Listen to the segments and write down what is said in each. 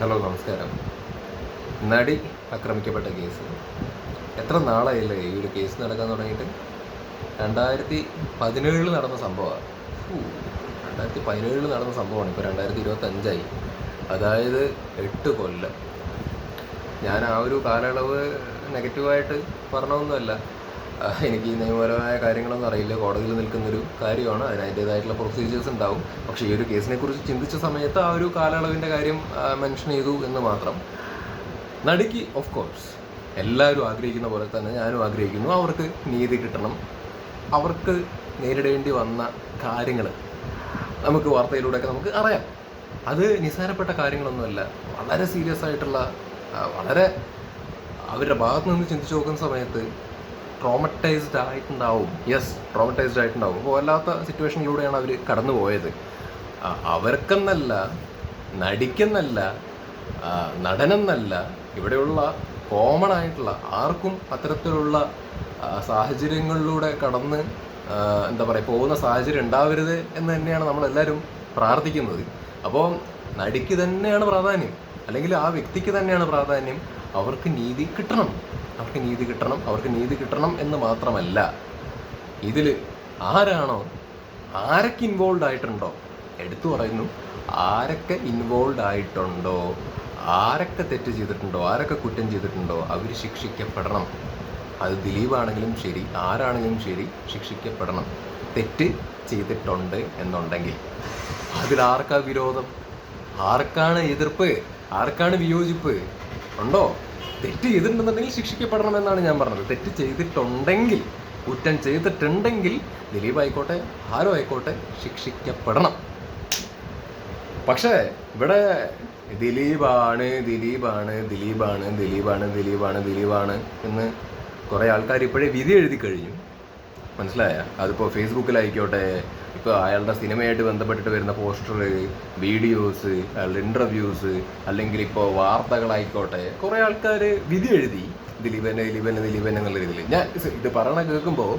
Hello നമസ്കാരം. നടി ആക്രമിക്കപ്പെട്ട കേസ്. എത്ര നാളായില്ലേ ഈ ഒരു കേസ് നടക്കാൻ തുടങ്ങിയിട്ട്? രണ്ടായിരത്തി പതിനേഴിൽ നടന്ന സംഭവമാണ്. രണ്ടായിരത്തി പതിനേഴിൽ നടന്ന സംഭവമാണ്. ഇപ്പോൾ രണ്ടായിരത്തി ഇരുപത്തഞ്ചായി. അതായത് എട്ട് കൊല്ലം. ഞാൻ ആ ഒരു കാലയളവ് നെഗറ്റീവായിട്ട് പറഞ്ഞൊന്നുമല്ല. എനിക്ക് ഈ നിയമപരമായ കാര്യങ്ങളൊന്നും അറിയില്ല. കോടതിയിൽ നിൽക്കുന്നൊരു കാര്യമാണ്. അതിന് അതിന്റേതായിട്ടുള്ള പ്രൊസീജിയേഴ്സ് ഉണ്ടാവും. പക്ഷേ ഈ ഒരു കേസിനെ കുറിച്ച് ചിന്തിച്ച സമയത്ത് ആ ഒരു കാലയളവിന്റെ കാര്യം മെൻഷൻ ചെയ്തു എന്ന് മാത്രം. നടുക്ക് ഓഫ് കോഴ്സ് എല്ലാവരും ആഗ്രഹിക്കുന്ന പോലെ തന്നെ ഞാനും ആഗ്രഹിക്കുന്നു. അവർക്ക് നീതി കിട്ടണം. അവർക്ക് നേരിടേണ്ടി വന്ന കാര്യങ്ങൾ നമുക്ക് വാർത്തയിലൂടെയൊക്കെ നമുക്ക് അറിയാം. അത് നിസ്സാരപ്പെട്ട കാര്യങ്ങളൊന്നുമല്ല. വളരെ സീരിയസ് ആയിട്ടുള്ള വളരെ അവരുടെ ഭാഗത്ത് നിന്ന് ചിന്തിച്ചു നോക്കുന്ന സമയത്ത് ട്രോമറ്റൈസ്ഡ് ആയിട്ടുണ്ടാവും. യെസ് ട്രോമറ്റൈസ്ഡ് ആയിട്ടുണ്ടാവും. അപ്പോൾ വല്ലാത്ത സിറ്റുവേഷനിലൂടെയാണ് അവർ കടന്നു പോയത്. അവർക്കെന്നല്ല നടിക്കെന്നല്ല നടനെന്നല്ല ഇവിടെയുള്ള കോമൺ ആയിട്ടുള്ള ആർക്കും അത്തരത്തിലുള്ള സാഹചര്യങ്ങളിലൂടെ കടന്ന് എന്താ പറയുക പോകുന്ന സാഹചര്യം ഉണ്ടാവരുത് എന്ന് തന്നെയാണ് നമ്മളെല്ലാവരും പ്രാർത്ഥിക്കുന്നത്. അപ്പോൾ നടിക്ക് തന്നെയാണ് പ്രാധാന്യം. അല്ലെങ്കിൽ ആ വ്യക്തിക്ക് തന്നെയാണ് പ്രാധാന്യം. അവർക്ക് നീതി കിട്ടണം. അവർക്ക് നീതി കിട്ടണം അവർക്ക് നീതി കിട്ടണം എന്ന് മാത്രമല്ല ഇതിൽ ആരാണോ ആരൊക്കെ ഇൻവോൾവ് ആയിട്ടുണ്ടോ? എടുത്തു പറയുന്നു ആരൊക്കെ ഇൻവോൾവ് ആയിട്ടുണ്ടോ? ആരൊക്കെ തെറ്റ് ചെയ്തിട്ടുണ്ടോ? ആരൊക്കെ കുറ്റം ചെയ്തിട്ടുണ്ടോ? അവർ ശിക്ഷിക്കപ്പെടണം. അത് ദിലീപാണെങ്കിലും ശരി ആരാണെങ്കിലും ശരി ശിക്ഷിക്കപ്പെടണം. തെറ്റ് ചെയ്തിട്ടുണ്ട് എന്നുണ്ടെങ്കിൽ അതിലാർക്കാ വിരോധം? ആർക്കാണ് എതിർപ്പ്? ആർക്കാണ് വിയോജിപ്പ്? ഉണ്ടോ? തെറ്റ് ചെയ്തിട്ടുണ്ടെന്നുണ്ടെങ്കിൽ ശിക്ഷിക്കപ്പെടണം എന്നാണ് ഞാൻ പറഞ്ഞത്. തെറ്റ് ചെയ്തിട്ടുണ്ടെങ്കിൽ കുറ്റം ചെയ്തിട്ടുണ്ടെങ്കിൽ ദിലീപ് ആയിക്കോട്ടെ ആരോ ആയിക്കോട്ടെ ശിക്ഷിക്കപ്പെടണം. പക്ഷേ ഇവിടെ ദിലീപാണ് ദിലീപാണ് ദിലീപാണ് ദിലീപാണ് ദിലീപാണ് ദിലീപാണ് എന്ന് കുറേ ആൾക്കാർ ഇപ്പോഴേ വിധി എഴുതി കഴിഞ്ഞു. മനസ്സിലായ? അതിപ്പോൾ ഫേസ്ബുക്കിലായിക്കോട്ടെ ഇപ്പോൾ അയാളുടെ സിനിമയായിട്ട് ബന്ധപ്പെട്ടിട്ട് വരുന്ന പോസ്റ്റർ വീഡിയോസ് അയാളുടെ ഇന്റർവ്യൂസ് അല്ലെങ്കിൽ ഇപ്പോൾ വാർത്തകളായിക്കോട്ടെ കുറേ ആൾക്കാർ വിധി എഴുതി ദിലീപനെ ദിലീപനെ ദിലീപനെ എന്നുള്ള രീതിയിൽ ഞാൻ ഇത് പറയണ കേൾക്കുമ്പോൾ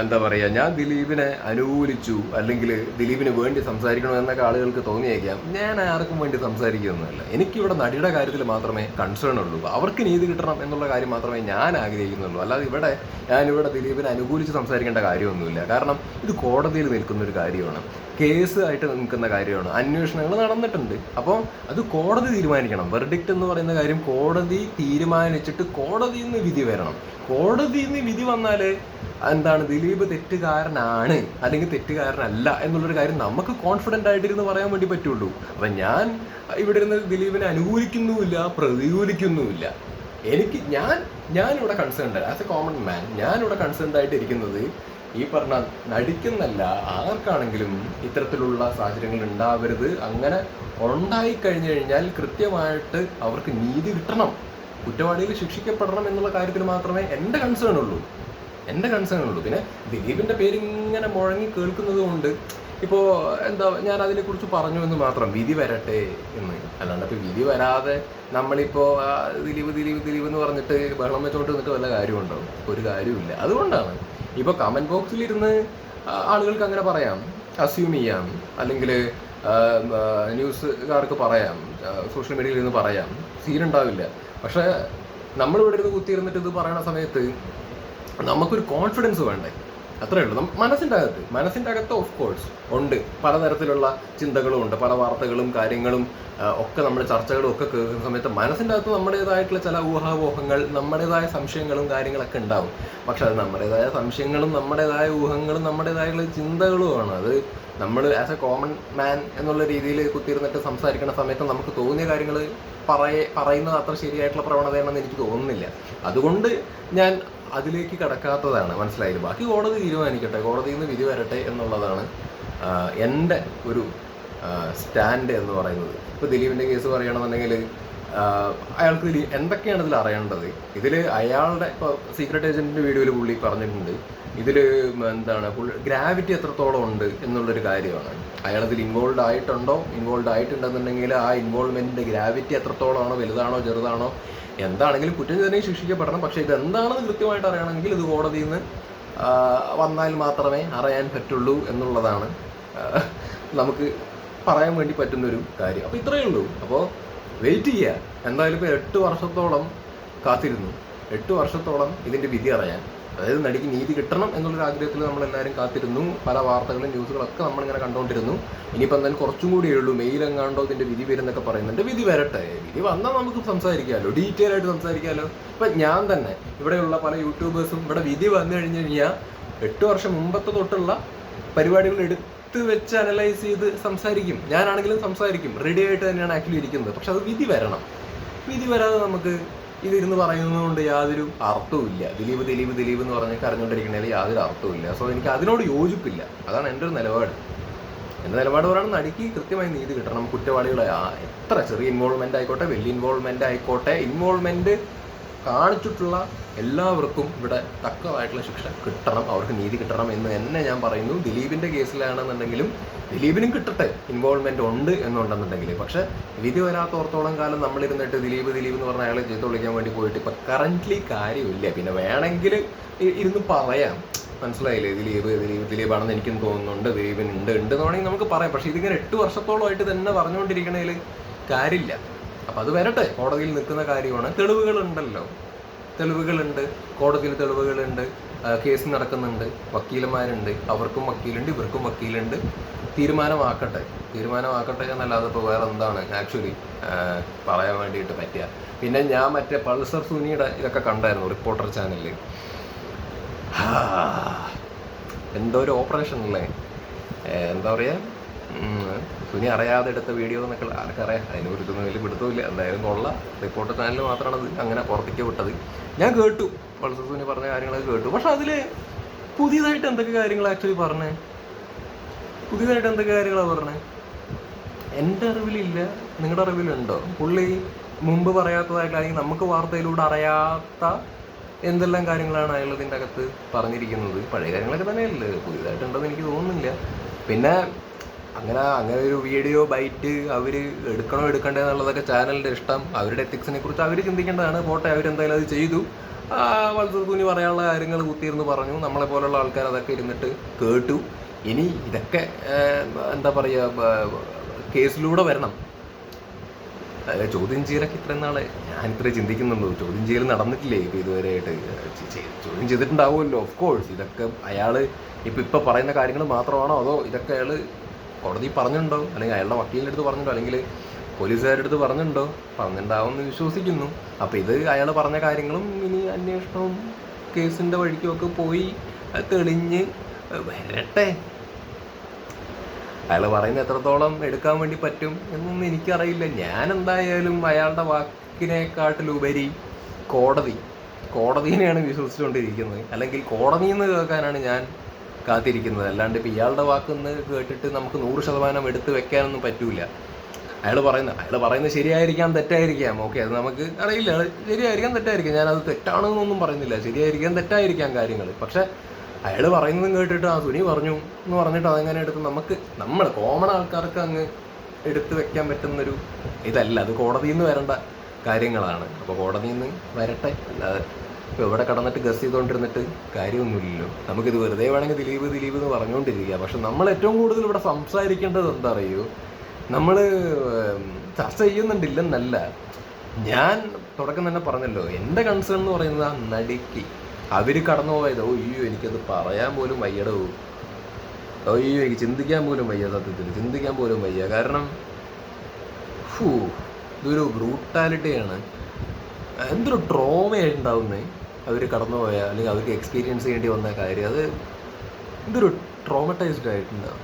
എന്താ പറയുക ഞാൻ ദിലീപിനെ അനുകൂലിച്ചു അല്ലെങ്കിൽ ദിലീപിന് വേണ്ടി സംസാരിക്കണമെന്നൊക്കെ ആളുകൾക്ക് തോന്നിയേക്കാം. ഞാൻ ആർക്കും വേണ്ടി സംസാരിക്കുന്നതല്ല. എനിക്കിവിടെ നടിയുടെ കാര്യത്തിൽ മാത്രമേ കൺസേൺ ഉള്ളൂ. അവർക്ക് നീതി കിട്ടണം എന്നുള്ള കാര്യം മാത്രമേ ഞാൻ ആഗ്രഹിക്കുന്നുള്ളൂ. അല്ലാതെ ഇവിടെ ഞാനിവിടെ ദിലീപിനെ അനുകൂലിച്ച് സംസാരിക്കേണ്ട കാര്യമൊന്നുമില്ല. കാരണം ഇത് കോടതിയിൽ നിൽക്കുന്ന ഒരു കാര്യമാണ്. കേസ് ആയിട്ട് നിൽക്കുന്ന കാര്യമാണ്. അന്വേഷണങ്ങൾ നടന്നിട്ടുണ്ട്. അപ്പോൾ അത് കോടതി തീരുമാനിക്കണം. വെർഡിക്റ്റ് എന്ന് പറയുന്ന കാര്യം കോടതി തീരുമാനിച്ചിട്ട് കോടതിയിൽ നിന്ന് വിധി വരണം. കോടതിയിൽ നിന്ന് വിധി വന്നാൽ എന്താണ് ദിലീപ് തെറ്റുകാരനാണ് അല്ലെങ്കിൽ തെറ്റുകാരനല്ല എന്നുള്ളൊരു കാര്യം നമുക്ക് കോൺഫിഡന്റ് ആയിട്ടിരുന്ന് പറയാൻ വേണ്ടി പറ്റുള്ളൂ. അപ്പം ഞാൻ ഇവിടെ ഇരുന്ന് ദിലീപിനെ അനുകൂലിക്കുന്നുമില്ല പ്രതികൂലിക്കുന്നുമില്ല. എനിക്ക് ഞാൻ ഞാനിവിടെ concerned as a common man ഞാനിവിടെ കൺസേൺഡ് ആയിട്ട് ഇരിക്കുന്നത് ഈ പറഞ്ഞ നടിക്കുന്നല്ല ആർക്കാണെങ്കിലും ഇത്തരത്തിലുള്ള സാഹചര്യങ്ങൾ ഉണ്ടാവരുത്. അങ്ങനെ ഉണ്ടായി കഴിഞ്ഞു കഴിഞ്ഞാൽ കൃത്യമായിട്ട് അവർക്ക് നീതി കിട്ടണം. കുറ്റവാളികൾ ശിക്ഷിക്കപ്പെടണം എന്നുള്ള കാര്യത്തിൽ മാത്രമേ എന്റെ കൺസേൺ ഉള്ളൂ. എന്റെ കൺസേൺ ഉള്ളൂ. പിന്നെ ദിലീപിന്റെ പേര് ഇങ്ങനെ മുഴങ്ങി കേൾക്കുന്നത് കൊണ്ട് ഇപ്പോൾ എന്താ ഞാൻ അതിനെക്കുറിച്ച് പറഞ്ഞു എന്ന് മാത്രം വിധി വരട്ടെ എന്ന്. അല്ലാണ്ട് ഇപ്പോൾ വിധി വരാതെ നമ്മളിപ്പോൾ ദിലീപ് ദിലീപ് ദിലീപ് എന്ന് പറഞ്ഞിട്ട് ബഹളം വെച്ചോണ്ട് നിന്നിട്ട് വല്ല കാര്യമുണ്ടോ? ഒരു കാര്യമില്ല അതുകൊണ്ടാണ്. ഇപ്പോൾ കമന്റ് ബോക്സിലിരുന്ന് ആളുകൾക്ക് അങ്ങനെ പറയാം. അസ്യൂം ചെയ്യാം. അല്ലെങ്കിൽ ന്യൂസുകാർക്ക് പറയാം. സോഷ്യൽ മീഡിയയിൽ നിന്ന് പറയാം. സീനുണ്ടാവില്ല പക്ഷേ നമ്മളിവിടെ ഇരുന്ന് കുത്തിയിരുന്നിട്ട് ഇത് പറയുന്ന സമയത്ത് നമുക്കൊരു കോൺഫിഡൻസ് വേണ്ടേ? അത്രേ ഉള്ളൂ. മനസ്സിന്റെ അകത്ത് മനസ്സിന്റെ അകത്ത് ഓഫ് കോഴ്സ് ഉണ്ട്. പലതരത്തിലുള്ള ചിന്തകളും ഉണ്ട്. പല വാർത്തകളും കാര്യങ്ങളും ഒക്കെ നമ്മൾ ചർച്ചകളും ഒക്കെ കേൾക്കുന്ന സമയത്ത് മനസ്സിന്റെ അകത്ത് നമ്മുടേതായിട്ടുള്ള ചില ഊഹാപോഹങ്ങൾ നമ്മുടേതായ സംശയങ്ങളും കാര്യങ്ങളൊക്കെ ഉണ്ടാവും. പക്ഷെ അത് നമ്മുടേതായ സംശയങ്ങളും നമ്മുടേതായ ഊഹങ്ങളും നമ്മുടേതായുള്ള ചിന്തകളുമാണ് അത് നമ്മൾ ആസ് എ കോമൺ മാൻ എന്നുള്ള രീതിയിൽ കുത്തിയിരുന്നിട്ട് സംസാരിക്കുന്ന സമയത്ത് നമുക്ക് തോന്നിയ കാര്യങ്ങൾ പറയ പറയുന്നത് അത്ര ശരിയായിട്ടുള്ള പ്രവണതയാണെന്ന് എനിക്ക് തോന്നുന്നില്ല. അതുകൊണ്ട് ഞാൻ അതിലേക്ക് കടക്കാത്തതാണ്. മനസ്സിലായത് ബാക്കി കോടതി തീരുമാനിക്കട്ടെ. കോടതിയിൽ നിന്ന് വിധി വരട്ടെ എന്നുള്ളതാണ് എന്റെ ഒരു സ്റ്റാൻഡ് എന്ന് പറയുന്നത്. ഇപ്പോൾ ദിലീപിന്റെ കേസ് പറയുകയാണെന്നുണ്ടെങ്കിൽ അയാൾക്ക് ഇതിൽ എന്തൊക്കെയാണ് ഇതിൽ അറിയേണ്ടത്? ഇതിൽ അയാളുടെ ഇപ്പോൾ സീക്രട്ട് ഏജന്റിന്റെ വീഡിയോയിൽ പുള്ളി പറഞ്ഞിട്ടുണ്ട്. ഇതിൽ എന്താണ് ഗ്രാവിറ്റി എത്രത്തോളം ഉണ്ട് എന്നുള്ളൊരു കാര്യമാണ്. അയാൾ ഇൻവോൾവ് ആയിട്ടുണ്ടോ? ഇൻവോൾവ് ആയിട്ടുണ്ടെന്നുണ്ടെങ്കിൽ ആ ഇൻവോൾവ്മെന്റിന്റെ ഗ്രാവിറ്റി എത്രത്തോളമാണോ വലുതാണോ? ചെറുതാണോ? എന്താണെങ്കിലും കുറ്റം ചെയ്തതിനെ ശിക്ഷിക്കപ്പെടണം. പക്ഷേ ഇത് എന്താണെന്ന് കൃത്യമായിട്ട് അറിയണമെങ്കിൽ ഇത് കോടതിയിൽ നിന്ന് വന്നാൽ മാത്രമേ അറിയാൻ പറ്റുള്ളൂ എന്നുള്ളതാണ് നമുക്ക് പറയാൻ വേണ്ടി പറ്റുന്നൊരു കാര്യം. അപ്പോൾ ഇത്രയേ ഉള്ളൂ. അപ്പോൾ വെയിറ്റ് ചെയ്യുക. എന്തായാലും ഇപ്പോൾ എട്ട് വർഷത്തോളം കാത്തിരുന്നു. എട്ട് വർഷത്തോളം ഇതിന്റെ വിധി അറിയാൻ. അതായത് നടിക്ക് നീതി കിട്ടണം എന്നുള്ളൊരു ആഗ്രഹത്തിൽ നമ്മളെല്ലാവരും കാത്തിരുന്നു. പല വാർത്തകളും ന്യൂസുകളൊക്കെ നമ്മളിങ്ങനെ കണ്ടുകൊണ്ടിരുന്നു ഇനിയിപ്പോൾ എന്തായാലും കുറച്ചും കൂടിയേ ഉള്ളൂ. മെയിലെങ്ങാണ്ടോ ഇതിന്റെ വിധി വരുന്നൊക്കെ പറയുന്നുണ്ട്. വിധി വരട്ടെ. വിധി വന്നാൽ നമുക്ക് സംസാരിക്കാമല്ലോ ഡീറ്റെയിൽ ആയിട്ട് സംസാരിക്കാമല്ലോ ഇപ്പം ഞാൻ തന്നെ ഇവിടെയുള്ള പല യൂട്യൂബേഴ്സും ഇവിടെ വിധി വന്നു കഴിഞ്ഞ് കഴിഞ്ഞാൽ എട്ട് വർഷം മുമ്പത്തെ തൊട്ടുള്ള പരിപാടികൾ എടുത്ത് വെച്ച് അനലൈസ് ചെയ്ത് സംസാരിക്കും. ഞാനാണെങ്കിലും സംസാരിക്കും. റെഡി ആയിട്ട് തന്നെയാണ് ആക്ച്വലി ഇരിക്കുന്നത്. പക്ഷെ അത് വിധി വരണം. വിധി വരാതെ നമുക്ക് ഇതിരുന്ന് പറയുന്നതുകൊണ്ട് യാതൊരു അർത്ഥവും ഇല്ല ദിലീപ് ദിലീപ് ദിലീപ് എന്ന് പറഞ്ഞ് കരഞ്ഞുകൊണ്ടിരിക്കുന്നതിൽ യാതൊരു അർത്ഥവും ഇല്ല സോ എനിക്ക് അതിനോട് യോജിപ്പില്ല. അതാണ് എന്റെ ഒരു നിലപാട്. എന്റെ നിലപാട് പറയുന്നത് നടിക്ക് കൃത്യമായി നീതി കിട്ടണം. കുറ്റവാളികളെ എത്ര ചെറിയ ഇൻവോൾവ്മെന്റ് ആയിക്കോട്ടെ വലിയ ഇൻവോൾവ്മെന്റ് ആയിക്കോട്ടെ ഇൻവോൾവ്മെന്റ് കാണിച്ചിട്ടുള്ള എല്ലാവർക്കും ഇവിടെ തക്കമായിട്ടുള്ള ശിക്ഷ കിട്ടണം അവർക്ക് നീതി കിട്ടണം എന്ന് തന്നെ ഞാൻ പറയുന്നു. ദിലീപിന്റെ കേസിലാണെന്നുണ്ടെങ്കിലും ദിലീപിനും കിട്ടട്ടെ ഇൻവോൾവ്മെന്റ് ഉണ്ട് എന്നുണ്ടെന്നുണ്ടെങ്കിൽ. പക്ഷെ വിധി വരാത്തോർത്തോളം കാലം നമ്മളിരുന്നിട്ട് ദിലീപ് ദിലീപ് എന്ന് പറഞ്ഞ അയാളെ ചെയ്ത് വിളിക്കാൻ വേണ്ടി പോയിട്ട് ഇപ്പൊ കറന്റ്ലി കാര്യമില്ല. പിന്നെ വേണമെങ്കിൽ ഇരുന്ന് പറയാം. മനസ്സിലായില്ലേ? ദിലീപ് ദിലീപ് ദിലീപാണെന്ന് എനിക്കും തോന്നുന്നുണ്ട് ദിലീപിന് ഉണ്ട് എന്ന് വേണമെങ്കിൽ നമുക്ക് പറയാം. പക്ഷേ ഇതിങ്ങനെ എട്ട് വർഷത്തോളമായിട്ട് തന്നെ പറഞ്ഞുകൊണ്ടിരിക്കണതിൽ കാര്യമില്ല. അപ്പൊ അത് വരട്ടെ. കോടതിയിൽ നിൽക്കുന്ന കാര്യമാണ്. തെളിവുകളുണ്ടല്ലോ. തെളിവുകളുണ്ട്. കോടതിയിൽ തെളിവുകളുണ്ട്. കേസ് നടക്കുന്നുണ്ട്. വക്കീലന്മാരുണ്ട്. അവർക്കും വക്കീലുണ്ട് ഇവർക്കും വക്കീലുണ്ട്. തീരുമാനമാക്കട്ടെ. തീരുമാനമാക്കട്ടെ എന്നല്ലാതെ ഇപ്പോൾ വേറെ എന്താണ് ആക്ച്വലി പറയാൻ വേണ്ടിയിട്ട് പറ്റുക പിന്നെ ഞാൻ മറ്റേ പൾസർ സുനിയുടെ ഇതൊക്കെ കണ്ടായിരുന്നു റിപ്പോർട്ടർ ചാനലിൽ എന്തോ ഒരു ഓപ്പറേഷൻ അല്ലേ? എന്താ പറയുക സുനി അറിയാതെ എടുത്ത വീഡിയോ എന്നൊക്കെ ആർക്കറിയാം അതിനെ കുറിച്ചൊന്നും വലിയ പിടുത്തമില്ല. എന്തായാലും കൊള്ള റിപ്പോർട്ടർ ചാനൽ മാത്രമാണ് അങ്ങനെ പുറത്തേക്ക് വിട്ടത്. ഞാൻ കേട്ടു. പൾസർ സുനി പറഞ്ഞ കാര്യങ്ങളൊക്കെ കേട്ടു. പക്ഷെ അതിൽ പുതിയതായിട്ട് എന്തൊക്കെ കാര്യങ്ങൾ ആക്ച്വലി പറഞ്ഞേ? പുതിയതായിട്ട് എന്തൊക്കെ കാര്യങ്ങളാണ് പറഞ്ഞേ? എന്റെ അറിവിലില്ല. നിങ്ങളുടെ അറിവിലുണ്ടോ? പുള്ളി മുമ്പ് പറയാത്തതായിട്ട് അല്ലെങ്കിൽ നമുക്ക് വാർത്തയിലൂടെ അറിയാത്ത എന്തെല്ലാം കാര്യങ്ങളാണ് അയാൾ ഇതിന്റെ അകത്ത് പറഞ്ഞിരിക്കുന്നത്? പഴയ കാര്യങ്ങളൊക്കെ തന്നെയല്ലേ. പുതിയതായിട്ടുണ്ടെന്ന് എനിക്ക് തോന്നുന്നില്ല. പിന്നെ അങ്ങനെ അങ്ങനെ ഒരു വീഡിയോ ബൈറ്റ് അവർ എടുക്കണോ എടുക്കണ്ടേ എന്നുള്ളതൊക്കെ ചാനലിന്റെ ഇഷ്ടം. അവരുടെ എത്തിക്സിനെ കുറിച്ച് അവർ ചിന്തിക്കേണ്ടതാണ്. പോട്ടെ അവരെന്തായാലും അത് ചെയ്തു. ആ, വത്സ പറയാനുള്ള കാര്യങ്ങൾ കുത്തിയിരുന്ന് പറഞ്ഞു. നമ്മളെ പോലുള്ള ആൾക്കാർ അതൊക്കെ ഇരുന്നിട്ട് കേട്ടു. ഇനി ഇതൊക്കെ എന്താ പറയുക കേസിലൂടെ വരണം. ചോദ്യം ചെയ്യലൊക്കെ ഇത്രയും നാളെ. ഞാൻ ഇത്രയും ചിന്തിക്കുന്നുള്ളൂ. ചോദ്യം ചെയ്യൽ നടന്നിട്ടില്ലേ ഇപ്പൊ ഇതുവരെയായിട്ട്? ചോദ്യം ചെയ്തിട്ടുണ്ടാവുമല്ലോ. ഓഫ് കോഴ്സ് ഇതൊക്കെ അയാൾ ഇപ്പൊ ഇപ്പൊ പറയുന്ന കാര്യങ്ങൾ മാത്രമാണോ അതോ ഇതൊക്കെ അയാൾ കോടതി പറഞ്ഞിട്ടുണ്ടോ? അല്ലെങ്കിൽ അയാളുടെ വക്കീലിന്റെ അടുത്ത് പറഞ്ഞിട്ടുണ്ടോ? അല്ലെങ്കിൽ പോലീസുകാരുടെ അടുത്ത് പറഞ്ഞിട്ടുണ്ടോ? പറഞ്ഞിട്ടുണ്ടാവും എന്ന് വിശ്വസിക്കുന്നു. അപ്പോൾ ഇത് അയാൾ പറഞ്ഞ കാര്യങ്ങളും ഇനി അന്വേഷണവും കേസിന്റെ വഴിക്കുമൊക്കെ പോയി തെളിഞ്ഞ് വരട്ടെ. അയാൾ പറയുന്ന എത്രത്തോളം എടുക്കാൻ വേണ്ടി പറ്റും എന്നൊന്നും എനിക്കറിയില്ല. ഞാൻ എന്തായാലും അയാളുടെ വാക്കിനെക്കാട്ടിലുപരി കോടതി കോടതിനെയാണ് വിശ്വസിച്ചുകൊണ്ടിരിക്കുന്നത്. അല്ലെങ്കിൽ കോടതിയിൽ നിന്ന് കേൾക്കാനാണ് ഞാൻ കാത്തിരിക്കുന്നത്. അല്ലാണ്ട് ഇപ്പം ഇയാളുടെ വാക്കുന്ന് കേട്ടിട്ട് നമുക്ക് നൂറ് ശതമാനം എടുത്തു വെക്കാനൊന്നും പറ്റൂല. അയാൾ പറയുന്നത് അയാൾ പറയുന്നത് ശരിയായിരിക്കാം തെറ്റായിരിക്കാം. ഓക്കെ അത് നമുക്ക് അറിയില്ല. ശരിയായിരിക്കാം തെറ്റായിരിക്കാം. ഞാനത് തെറ്റാണെന്നൊന്നും പറയുന്നില്ല. ശരിയായിരിക്കാം തെറ്റായിരിക്കാം കാര്യങ്ങൾ പക്ഷെ അയാൾ പറയുന്നതും കേട്ടിട്ട് ആ തുണി പറഞ്ഞു എന്ന് പറഞ്ഞിട്ട് അതെങ്ങനെ എടുത്ത് നമുക്ക് നമ്മൾ കോമൺ ആൾക്കാർക്ക് അങ്ങ് എടുത്തു വെക്കാൻ പറ്റുന്നൊരു ഇതല്ല. അത് കോടതിയിൽ നിന്ന് വരേണ്ട കാര്യങ്ങളാണ്. അപ്പോൾ കോടതിയിൽ നിന്ന് വരട്ടെ. അല്ലാതെ ഇപ്പോൾ ഇവിടെ കടന്നിട്ട് ഗസ് ചെയ്തുകൊണ്ടിരുന്നിട്ട് കാര്യമൊന്നുമില്ലല്ലോ. നമുക്കിത് വെറുതെ വേണമെങ്കിൽ ദിലീപ് ദിലീപ് എന്ന് പറഞ്ഞുകൊണ്ടിരിക്കുക പക്ഷെ നമ്മൾ ഏറ്റവും കൂടുതൽ ഇവിടെ സംസാരിക്കേണ്ടത് എന്താ അറിയൂ നമ്മൾ ചർച്ച ചെയ്യുന്നുണ്ടില്ലെന്നല്ല. ഞാൻ തുടക്കം തന്നെ പറഞ്ഞല്ലോ എന്റെ കൺസേൺ എന്ന് പറയുന്നത് ആ നടിക്ക്. അവർ കടന്നു പോയത് ഓ അയ്യോ എനിക്കത് പറയാൻ പോലും വയ്യടോ. അയ്യോ എനിക്ക് ചിന്തിക്കാൻ പോലും വയ്യ സത്യത്തിൽ ചിന്തിക്കാൻ പോലും വയ്യ. കാരണം ഫൂ ഇതൊരു ബ്രൂട്ടാലിറ്റിയാണ് എന്തൊരു ട്രോമയായിട്ടുണ്ടാവുന്നേ അവർ കടന്നുപോയ അല്ലെങ്കിൽ അവർക്ക് എക്സ്പീരിയൻസ് ചെയ്യേണ്ടി വന്ന കാര്യം അത് ഇതൊരു ട്രോമറ്റൈസ്ഡ് ആയിട്ടുണ്ടാവും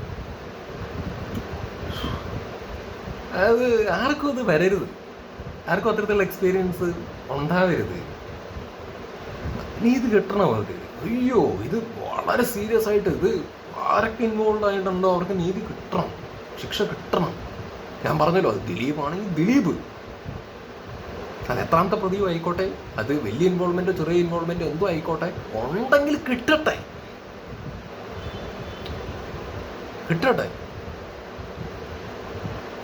അത് ആർക്കും അത് വരരുത്. ആർക്കും അത്തരത്തിലുള്ള എക്സ്പീരിയൻസ് ഉണ്ടാവരുത്. നീ ഇത് കിട്ടണം അവർക്ക്. അയ്യോ ഇത് വളരെ സീരിയസ് ആയിട്ട് ഇത് ആരൊക്കെ ഇൻവോൾവ് ആയിട്ടുണ്ടോ അവർക്ക് നീതി കിട്ടണം. ശിക്ഷ കിട്ടണം. ഞാൻ പറഞ്ഞല്ലോ അത് ദിലീപ് ആണെങ്കിൽ ദിലീപ്. അത് എത്രാമത്തെ പ്രതിയും ആയിക്കോട്ടെ? അത് വലിയ ഇൻവോൾവ്മെന്റ് ചെറിയ ഇൻവോൾവ്മെന്റ് എന്തോ ആയിക്കോട്ടെ. ഉണ്ടെങ്കിൽ കിട്ടട്ടെ. കിട്ടട്ടെ.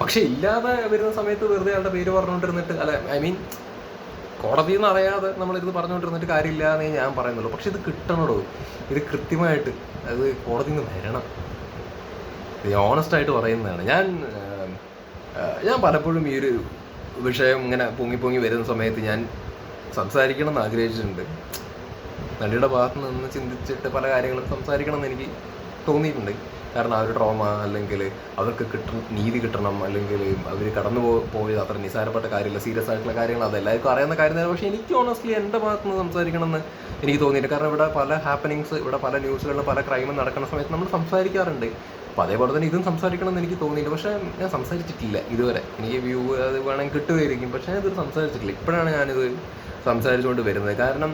പക്ഷെ ഇല്ലാതെ വരുന്ന സമയത്ത് വെറുതെ അയാളുടെ പേര് പറഞ്ഞുകൊണ്ടിരുന്നിട്ട് അല്ല ഐ മീൻ കോടതി എന്ന് അറിയാതെ നമ്മളിത് പറഞ്ഞുകൊണ്ടിരുന്നിട്ട് കാര്യമില്ല എന്നേ ഞാൻ പറയുന്നുള്ളൂ. പക്ഷെ ഇത് കിട്ടണടോ? ഇത് കൃത്യമായിട്ട് അത് കോടതിയിൽ നിന്ന് വരണം. ഇത് ഓണസ്റ്റ് ആയിട്ട് പറയുന്നതാണ്. ഞാൻ ഞാൻ പലപ്പോഴും ഈ ഒരു വിഷയം ഇങ്ങനെ പൊങ്ങി പൊങ്ങി വരുന്ന സമയത്ത് ഞാൻ സംസാരിക്കണം എന്ന് ആഗ്രഹിച്ചിട്ടുണ്ട്. നടിയുടെ ഭാഗത്ത് നിന്ന് ചിന്തിച്ചിട്ട് പല കാര്യങ്ങളും സംസാരിക്കണം എന്ന് എനിക്ക് തോന്നിയിട്ടുണ്ട്. കാരണം അവർ ട്രോമ അല്ലെങ്കിൽ അവർക്ക് കിട്ടണം നീതി കിട്ടണം അല്ലെങ്കിൽ അവർ കടന്നു പോ പോയത് അത്ര നിസ്സാരപ്പെട്ട കാര്യമില്ല സീരിയസ് ആയിട്ടുള്ള കാര്യങ്ങൾ അതെല്ലാവർക്കും അറിയുന്ന കാര്യം പക്ഷേ എനിക്ക് ഓണസ്റ്റ്ലി എന്റെ ഭാഗത്ത് നിന്ന് സംസാരിക്കണം എന്ന് എനിക്ക് തോന്നിയിട്ടുണ്ട്. കാരണം ഇവിടെ പല ഹാപ്പനിങ്സ് ഇവിടെ പല ന്യൂസുകളിലും പല ക്രൈമും നടക്കുന്ന സമയത്ത് നമ്മൾ സംസാരിക്കാറുണ്ട്. അപ്പോൾ അതേപോലെ തന്നെ ഇതും സംസാരിക്കണം എന്ന് എനിക്ക് തോന്നിയില്ല. പക്ഷേ ഞാൻ സംസാരിച്ചിട്ടില്ല ഇതുവരെ. എനിക്ക് വ്യൂ അത് വേണമെങ്കിൽ കിട്ടുമായിരിക്കും. പക്ഷേ ഞാൻ സംസാരിച്ചിട്ടില്ല. ഇപ്പോഴാണ് ഞാനിത് സംസാരിച്ചുകൊണ്ട് വരുന്നത്. കാരണം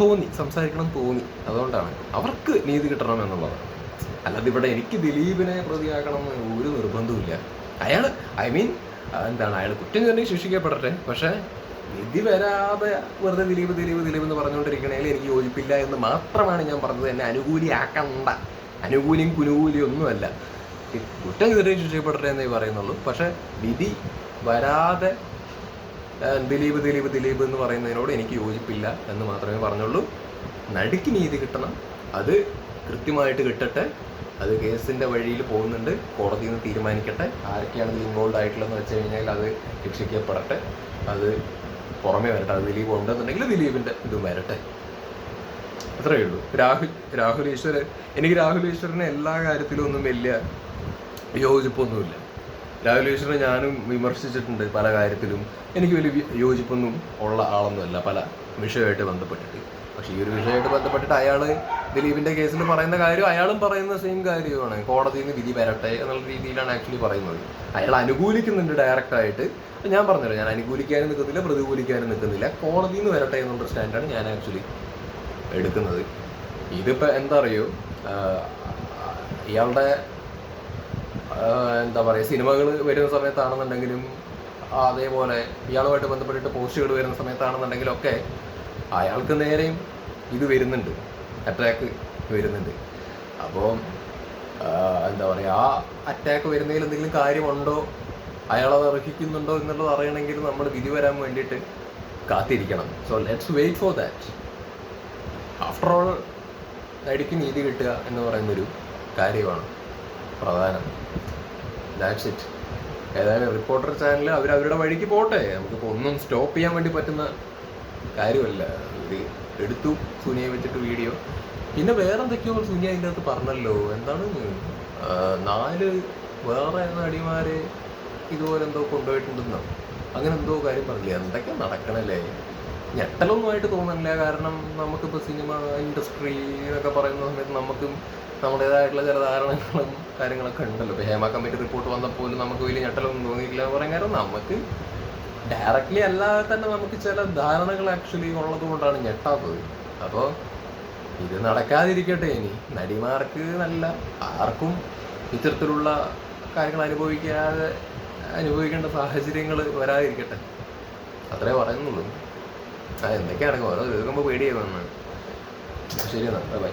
തോന്നി. സംസാരിക്കണം തോന്നി. അതുകൊണ്ടാണ്. അവർക്ക് നീതി കിട്ടണം എന്നുള്ളത്. അല്ലാതെ ഇവിടെ എനിക്ക് ദിലീപിനെ പ്രതിയാക്കണം എന്ന് ഒരു നിർബന്ധവുമില്ല അയാൾ ഐ മീൻ എന്താണ്? അയാൾ കുറ്റം തന്നെ ശിക്ഷിക്കപ്പെടട്ടെ. പക്ഷേ വിധി വരാതെ വെറുതെ ദിലീപ് ദിലീപ് ദിലീപ് എന്ന് പറഞ്ഞുകൊണ്ടിരിക്കണേൽ എനിക്ക് യോജിപ്പില്ല എന്ന് മാത്രമാണ് ഞാൻ പറഞ്ഞത്. എന്നെ അനുകൂലിയാക്കണ്ട. അനുകൂലിയും കുനുകൂലിയും ഒന്നുമല്ല. കുറ്റം ചെയ്തിട്ട് ശിക്ഷിക്കപ്പെടട്ടെ എന്നേ പറയുന്നുള്ളൂ. പക്ഷെ വിധി വരാതെ ദിലീപ് ദിലീപ് ദിലീപ് എന്ന് പറയുന്നതിനോട് എനിക്ക് യോജിപ്പില്ല എന്ന് മാത്രമേ പറഞ്ഞുള്ളൂ. നടുക്ക് നീതി കിട്ടണം. അത് കൃത്യമായിട്ട് കിട്ടട്ടെ. അത് കേസിന്റെ വഴിയിൽ പോകുന്നുണ്ട്. കോടതിയിൽ നിന്ന് തീരുമാനിക്കട്ടെ. ആരൊക്കെയാണ് ഇതിൽ ഇൻവോൾവ് ആയിട്ടുള്ളതെന്ന് വെച്ച് കഴിഞ്ഞാൽ അത് ശിക്ഷിക്കപ്പെടട്ടെ അത് പുറമേ വരട്ടെ. അത് ദിലീപ് ഉണ്ടെന്നുണ്ടെങ്കിൽ ദിലീപിന്റെ ഇതും വരട്ടെ. അത്രയേ ഉള്ളൂ. രാഹുൽ രാഹുൽ ഈശ്വരൻ എനിക്ക് രാഹുൽ ഈശ്വരനെ എല്ലാ കാര്യത്തിലും ഒന്നും വലിയ യോജിപ്പൊന്നുമില്ല. രാഹുൽ ഈശ്വരനെ ഞാനും വിമർശിച്ചിട്ടുണ്ട് പല കാര്യത്തിലും. എനിക്ക് വലിയ യോജിപ്പൊന്നും ഉള്ള ആളൊന്നുമല്ല പല വിഷയമായിട്ട് ബന്ധപ്പെട്ടിട്ട്. പക്ഷേ ഈ ഒരു വിഷയമായിട്ട് ബന്ധപ്പെട്ടിട്ട് അയാൾ ദിലീപിന്റെ കേസിൽ പറയുന്ന കാര്യം അയാളും പറയുന്ന സെയിം കാര്യമാണ് കോടതിയിൽ നിന്ന് വിധി വരട്ടെ എന്നുള്ള രീതിയിലാണ് ആക്ച്വലി പറയുന്നത്. അയാൾ അനുകൂലിക്കുന്നുണ്ട് ഡയറക്റ്റായിട്ട് ഞാൻ പറഞ്ഞല്ലോ ഞാൻ അനുകൂലിക്കാനും നിൽക്കുന്നില്ല പ്രതികൂലിക്കാനും നിൽക്കുന്നില്ല. കോടതിയിൽ നിന്ന് വരട്ടെ എന്നുള്ള സ്റ്റാൻഡാണ് ഞാൻ ആക്ച്വലി എടുക്കുന്നത്. ഇതിപ്പോൾ എന്താ അറിയോ? ഇയാളുടെ എന്താ പറയുക സിനിമകൾ വരുന്ന സമയത്താണെന്നുണ്ടെങ്കിലും അതേപോലെ ഇയാളുമായിട്ട് ബന്ധപ്പെട്ടിട്ട് പോസ്റ്റുകൾ വരുന്ന സമയത്താണെന്നുണ്ടെങ്കിലും ഒക്കെ അയാൾക്ക് നേരെയും ഇത് വരുന്നുണ്ട്. അറ്റാക്ക് വരുന്നുണ്ട്. അപ്പോൾ എന്താ പറയുക ആ അറ്റാക്ക് വരുന്നതിൽ എന്തെങ്കിലും കാര്യമുണ്ടോ? അയാളത് അർഹിക്കുന്നുണ്ടോ എന്നുള്ളത് അറിയണമെങ്കിൽ നമ്മൾ വിധി വരാൻ വേണ്ടിയിട്ട് കാത്തിരിക്കണം. So let's wait for that after all നടിക്ക് നീതി കിട്ടുക എന്ന് പറയുന്നൊരു കാര്യമാണ് പ്രധാനം. ദാറ്റ്സ് ഇറ്റ് ഏതായാലും റിപ്പോർട്ടർ ചാനൽ അവർ അവരുടെ വഴിക്ക് പോട്ടെ. നമുക്കിപ്പോൾ ഒന്നും സ്റ്റോപ്പ് ചെയ്യാൻ വേണ്ടി പറ്റുന്ന കാര്യമല്ല. ഇത് എടുത്തു സുനിയെ വെച്ചിട്ട് വീഡിയോ പിന്നെ വേറെ എന്തൊക്കെയോ സുനിയ അതിന്റെ അകത്ത് പറഞ്ഞല്ലോ. എന്താണ്? നാല് വേറെ നടിമാരെ ഇതുപോലെ എന്തോ കൊണ്ടുപോയിട്ടുണ്ടെന്നോ? അങ്ങനെ എന്തോ കാര്യം പറഞ്ഞില്ല? എന്തൊക്കെ നടക്കണല്ലേ? ഞെട്ടലൊന്നുമായിട്ട് തോന്നുന്നില്ല. കാരണം നമുക്കിപ്പോൾ സിനിമ ഇൻഡസ്ട്രി എന്നൊക്കെ പറയുന്ന സമയത്ത് നമുക്കും നമ്മുടേതായിട്ടുള്ള ചില ധാരണകളും കാര്യങ്ങളൊക്കെ ഉണ്ടല്ലോ. ഇപ്പോൾ ഹേമ കമ്മിറ്റി റിപ്പോർട്ട് വന്നപ്പോൾ നമുക്ക് വലിയ ഞെട്ടലൊന്നും തോന്നിയില്ല പറയാൻ കാരണം നമുക്ക് ഡയറക്റ്റ്ലി അല്ലാതെ തന്നെ നമുക്ക് ചില ധാരണകൾ ആക്ച്വലി ഉള്ളത് കൊണ്ടാണ് ഞെട്ടാത്തത്. അപ്പോൾ ഇത് നടക്കാതിരിക്കട്ടെ ഇനി. നടിമാർക്ക് നല്ല ആർക്കും ഇത്തരത്തിലുള്ള കാര്യങ്ങൾ അനുഭവിക്കാതെ അനുഭവിക്കേണ്ട സാഹചര്യങ്ങൾ വരാതിരിക്കട്ടെ. അത്രേ പറയുന്നുള്ളൂ. ആ എന്തൊക്കെയാണ് ഓരോ കേൾക്കുമ്പോൾ പേടിയായി വന്ന്. ശരി എന്നാൽ ബൈ.